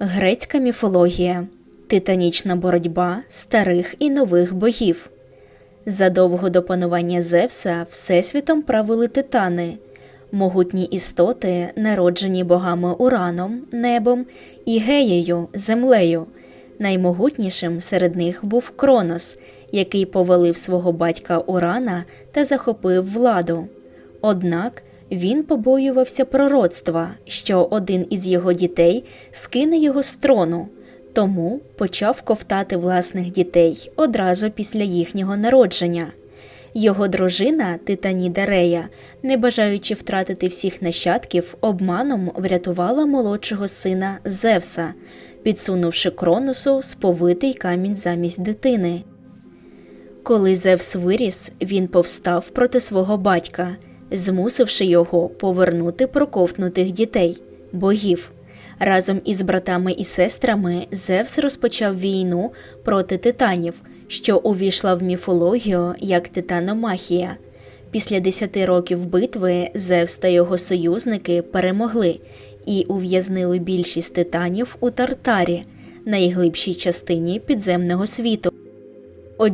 Грецька міфологія титанічна боротьба старих і нових богів. Задовго до панування Зевса всесвітом правили титани, могутні істоти, народжені богами Ураном, небом і Геєю, землею. Наймогутнішим серед них був Кронос, який повалив свого батька Урана та захопив владу. Однак він побоювався пророцтва, що один із його дітей скине його з трону, тому почав ковтати власних дітей одразу після їхнього народження. Його дружина Титаніда Рея, не бажаючи втратити всіх нащадків, обманом врятувала молодшого сина Зевса, підсунувши Кроносу сповитий камінь замість дитини. Коли Зевс виріс, він повстав проти свого батька, змусивши його повернути проковтнутих дітей, богів. Разом із братами і сестрами Зевс розпочав війну проти титанів, що увійшла в міфологію як титаномахія. Після десяти років битви Зевс та його союзники перемогли і ув'язнили більшість титанів у Тартарі, найглибшій частині підземного світу.